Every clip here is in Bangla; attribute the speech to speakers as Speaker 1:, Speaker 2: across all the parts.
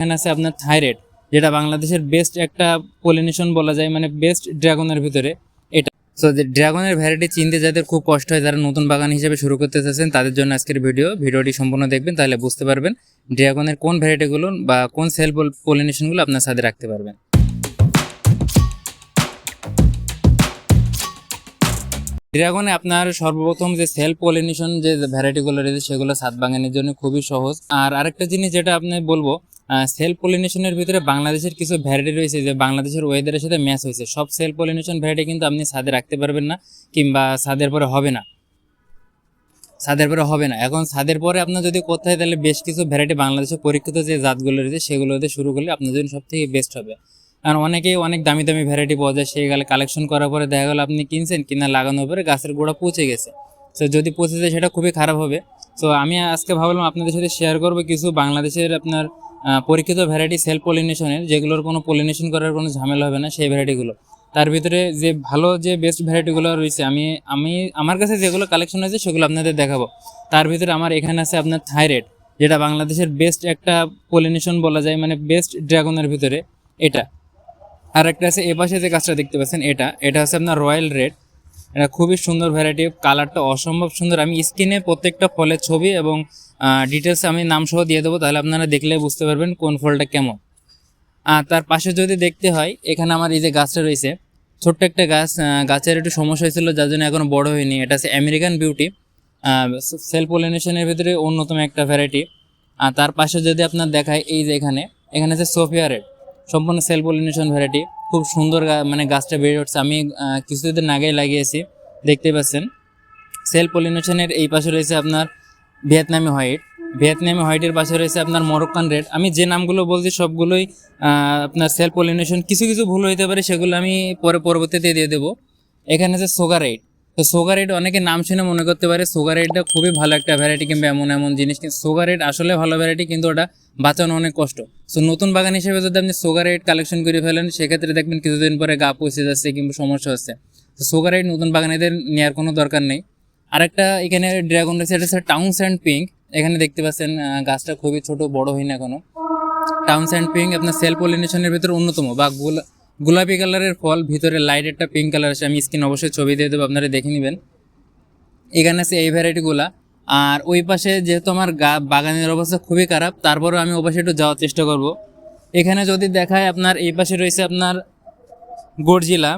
Speaker 1: এখানে আছে আপনার থাইরয়েড, যেটা বাংলাদেশের বেস্ট একটা পলিনেশন বলা যায় মানে বেস্ট ড্রাগনের ভিতরে। এটা সো যে ড্রাগনের ভ্যারাইটি চিনতে যাদের খুব কষ্ট হয় যারা নতুন বাগান হিসেবে শুরু করতে চাচ্ছেন, তাদের জন্য আজকের ভিডিও ভিডিওটি সম্পূর্ণ দেখবেন, তাহলে বুঝতে পারবেন ড্রাগনের কোন ভ্যারাইটিগুলো বা কোন সেল পলিনেশনগুলো আপনার সাথে রাখতে পারবেন। ড্রাগনে আপনার সর্বপ্রথম যে সেলফ পলিনেশন যে ভ্যারাইটিগুলো রয়েছে, সেগুলো সাত বাগানের জন্য খুবই সহজ। আর আরেকটা জিনিস যেটা আপনি বলব সেলফ পলিনেশনের ভিতরে বাংলাদেশের কিছু ভ্যারাইটি রয়েছে যে বাংলাদেশের ওয়েদারের সাথে ম্যাচ হয়েছে। সব সেলফ পলিনেশন ভ্যারাইটি কিন্তু আপনি ছাদে রাখতে পারবেন না, কিংবা ছাদের পরে হবে না। ছাদের পরে হবে না। এখন ছাদের পরে আপনার যদি হয় তাহলে বেশ কিছু ভ্যারাইটি বাংলাদেশে পরীক্ষিত যে জাতগুলো রয়েছে, সেগুলোতে শুরু করলে আপনার জন্য সব থেকে বেস্ট হবে। কারণ অনেকেই অনেক দামি দামি ভ্যারাইটি পাওয়া যায়, সেই গেলে কালেকশন করার পরে দেখা গেলো আপনি কিনছেন কিনা লাগানোর পরে গাছের গোড়া পচে গেছে। তো যদি পচে যায় সেটা খুবই খারাপ হবে। তো আমি আজকে ভাবলাম আপনাদের সাথে শেয়ার করব কিছু বাংলাদেশের আপনার পরীক্ষিত ভ্যারাইটি সেলফ পলিনেশনের যেগুলোর কোনো পলিনেশন করার কোনো ঝামেলা হবে না সেই ভ্যারাইটিগুলো তার ভিতরে যে ভালো যে বেস্ট ভ্যারাইটিগুলো রয়েছে, আমি আমি, আমার কাছে যেগুলো কালেকশন হয়েছে সেগুলো আপনাদের দেখাবো। তার ভিতরে আমার এখানে আছে আপনার থাইরয়েড যেটা বাংলাদেশের বেস্ট একটা পলিনেশন বলা যায় মানে বেস্ট ড্রাগনের ভিতরে, এটা। আর একটা আছে, এ পাশে যে গাছটা দেখতে পাচ্ছেন, এটা এটা হচ্ছে আপনার রয়্যাল রেড। এটা খুবই সুন্দর ভ্যারাইটি কালারটা অসম্ভব সুন্দর। আমি স্ক্রিনে প্রত্যেকটা ফলের ছবি এবং ডিটেলস আমি নাম সহ দিয়ে দেবো, তাহলে আপনারা দেখলে বুঝতে পারবেন কোন ফলটা কেমন। আর তার পাশে যদি দেখতে হয়, এখানে আমার এই যে গাছটা রয়েছে, ছোট্ট একটা গাছ গাছের একটু সমস্যা হয়েছিল, যার জন্য এখনও বড় হয়নি। এটা হচ্ছে আমেরিকান বিউটি সেল পলিনেশনের ভিতরে অন্যতম একটা ভ্যারাইটি আর তার পাশে যদি আপনার দেখায়, এই যে এখানে এখানে আছে সোফিয়া রেড সম্পূর্ণ সেল পলিনেশন ভ্যারাইটি খুব সুন্দর মানে গাছটা বেড়ে উঠছে। আমি কিছুদিন আগেই লাগিয়েছি, দেখতে পাচ্ছেন। সেল পলিনেশনের এই পাশে রয়েছে আপনার ভিয়েতনামি হোয়াইট ভিয়েতনামি হোয়াইটের পাশে রয়েছে আপনার মরক্কান রেড আমি যে নামগুলো বলছি, সবগুলোই আপনার সেল পলিনেশন কিছু কিছু ভুল হইতে পারে, সেগুলো আমি পরে পরবর্তীতে দিয়ে দেবো। এখানে আছে সোগার তো সোগার রেড অনেকে নাম শুনে মনে করতে পারে সোগার রেডটা খুবই ভালো একটা ভ্যারাইটি কিংবা এমন এমন জিনিস কিন্তু সোগার রেড আসলে ভালো ভ্যারাইটি কিন্তু ওটা বাঁচানো অনেক কষ্ট। সো নতুন বাগান হিসেবে যদি আপনি সোগার রেড কালেকশন করে ফেলেন, সেক্ষেত্রে দেখবেন কিছুদিন পরে গা পচে যাচ্ছে কিংবা সমস্যা হচ্ছে। তো সোগার রেড নতুন বাগানেদের নেওয়ার কোনো দরকার নেই। আরেকটা এখানে ড্রাগন রয়েছে, এটা হচ্ছে টাউন স্যান্ড পিঙ্ক এখানে দেখতে পাচ্ছেন গাছটা খুবই ছোট, বড় হয় না এখনও। টাউন স্যান্ড পিঙ্ক আপনার সেল পলিনেশনের ভিতরে অন্যতম বা গোলা- গোলাপি কালারের ফল, ভিতরে লাইট একটা পিঙ্ক কালার আছে, আমি স্ক্রিন অবশ্যই ছবি দিয়ে দেবো, আপনারা দেখে নেবেন। এখানে আছে এই ভ্যারাইটিগুলা আর ওই পাশে যেহেতু আমার গা, বাগানের অবস্থা খুবই খারাপ, তারপরেও আমি ওই পাশে একটু যাওয়ার চেষ্টা করব। এখানে যদি দেখায় আপনার, এই পাশে রয়েছে আপনার গর্জিলা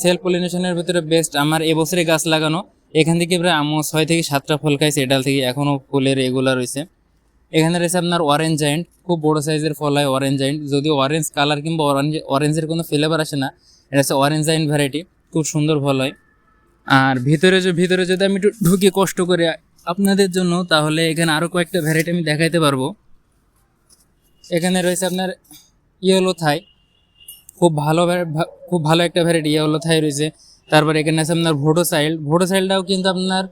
Speaker 1: সেল পলিনেশনের ভিতরে বেস্ট আমার এবছরে গাছ লাগানো। এখান থেকে প্রায় আমো ছয় থেকে সাতটা ফল খাইছে, এডাল থেকে এখনও ফুলের এগুলা রয়েছে। এখানে রয়েছে আপনার অরেঞ্জ জায়েন্ট খুব বড় সাইজের ফল হয় অরেঞ্জ জায়েন্ট যদি অরেঞ্জ কালার কিংবা অরেঞ্জ অরেঞ্জের কোনো ফ্লেভার আসে না, এটা হচ্ছে অরেঞ্জ জায়েন্ট ভ্যারাইটি খুব সুন্দর ফল হয়। আর ভিতরে ভিতরে যদি আমি একটু ঢুকে কষ্ট করে আপনাদের জন্য, তাহলে এখানে আরও কয়েকটা ভ্যারাইটি আমি দেখাইতে পারব। এখানে রয়েছে আপনার ইয়েলো থাই খুব ভালো খুব ভালো একটা ভ্যারাইটি ইয়েলো থাই রয়েছে। তারপরে এখানে আছে আপনার ভোটো সাইল ভোটো সাইলটাও কিন্তু আপনার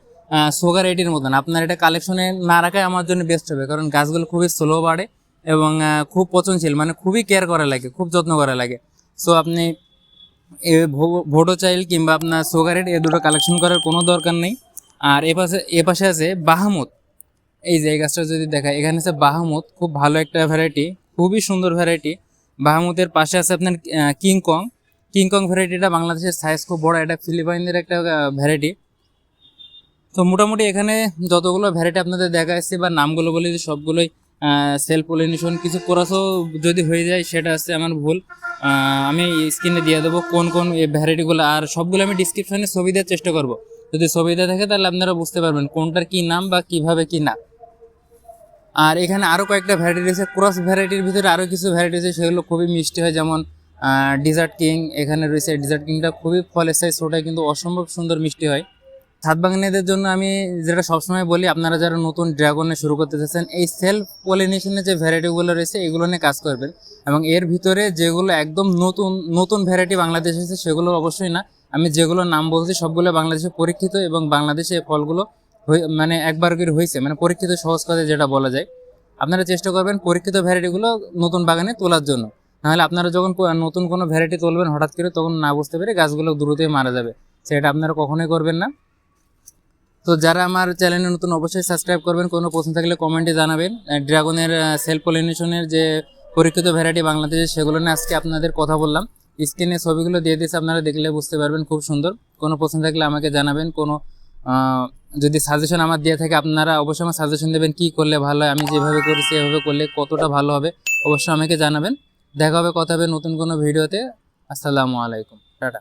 Speaker 1: সুগার এইটির মতন। আপনার এটা কালেকশনে না রাখাই আমার জন্য বেস্ট হবে, কারণ গাছগুলো খুবই স্লো বাড়ে এবং খুব পচনশীল মানে খুবই কেয়ার করা লাগে, খুব যত্ন করা লাগে। সো আপনি ভোটো চাইল কিংবা আপনার সুগারেট এ দুটো কালেকশন করার কোনো দরকার নেই। আর এ পাশে এ পাশে আছে বাহামুত এই যে, এই গাছটা যদি দেখায় এখানে আছে বাহামুত খুব ভালো একটা ভ্যারাইটি খুবই সুন্দর ভ্যারাইটি বাহামুতের পাশে আছে আপনার কিংকং কিংকং ভ্যারাইটিটা বাংলাদেশের সাইজ খুব বড়, এটা ফিলিপাইনের একটা ভ্যারাইটি তো মোটামুটি এখানে যতগুলো ভ্যারাইটি আপনাদের দেখা যাচ্ছে বা নামগুলো বলি যে সবগুলোই সেল পলিনেশন কিছু কোরাসও যদি হয়ে যায় সেটা হচ্ছে আমার ভুল। আমি স্ক্রিনে দিয়ে দেবো কোন কোন ভ্যারাইটিগুলো আর সবগুলো আমি ডিসক্রিপশনে ছবি দেওয়ার চেষ্টা করব। যদি ছবি দেওয়া থাকে তাহলে আপনারা বুঝতে পারবেন কোনটার কি নাম বা কীভাবে কি না। আর এখানে আরও কয়েকটা ভ্যারাইটি রয়েছে ক্রস ভ্যারাইটির ভিতরে আরও কিছু ভ্যারাইটি রয়েছে, সেগুলো খুবই মিষ্টি হয়, যেমন ডিজার্ট কিং এখানে রয়েছে ডিজার্ট কিংটা খুবই ফলের সাইজ ওটা কিন্তু অসম্ভব সুন্দর মিষ্টি হয়। ছাদ বাগানীদের জন্য আমি যেটা সবসময় বলি, আপনারা যারা নতুন ড্রাগনে শুরু করতে চাচ্ছেন, এই সেলফ পলিনেশনের যে ভ্যারাইটিগুলো রয়েছে, এগুলো নিয়ে কাজ করবেন। এবং এর ভিতরে যেগুলো একদম নতুন নতুন ভ্যারাইটি বাংলাদেশে এসেছে, সেগুলো অবশ্যই না। আমি যেগুলো নাম বলছি, সবগুলো বাংলাদেশে পরীক্ষিত এবং বাংলাদেশে এই ফলগুলো মানে একবার করে হয়েছে। মানে পরীক্ষিত সহজ কথায় যেটা বলা যায়। আপনারা চেষ্টা করবেন পরীক্ষিত ভ্যারাইটিগুলো নতুন বাগানে তোলার জন্য। নাহলে আপনারা যখন নতুন কোনো ভ্যারাইটি তুলবেন, হঠাৎ করে তখন না বুঝতে পেরে গাছগুলো দ্রুতই মারা যাবে। সেটা আপনারা কখনোই করবেন না। তো যারা আমার চ্যানেলে নতুন অবশ্যই সাবস্ক্রাইব করবেন। কোনো প্রশ্ন থাকলে কমেন্টে জানাবেন। ড্রাগনের সেলফ পলিনেশনের যে পরীক্ষিত ভ্যারাইটি বাংলাদেশে সেগুলো নিয়ে আজকে আপনাদের কথা বললাম। স্ক্রিনে ছবিগুলো দিয়ে দিয়েছে, আপনারা দেখলে বুঝতে পারবেন খুব সুন্দর। কোনো প্রশ্ন থাকলে আমাকে জানাবেন। কোনো যদি সাজেশন আমার দিয়ে থাকে, আপনারা অবশ্যই আমার সাজেশন দেবেন, কি করলে ভালো হয়, আমি যেভাবে করেছি, এভাবে করলে কতটা ভালো হবে, অবশ্যই আমাকে জানাবেন। দেখা হবে, কথা হবে নতুন কোনো ভিডিওতে। আসসালামু আলাইকুম। টাটা।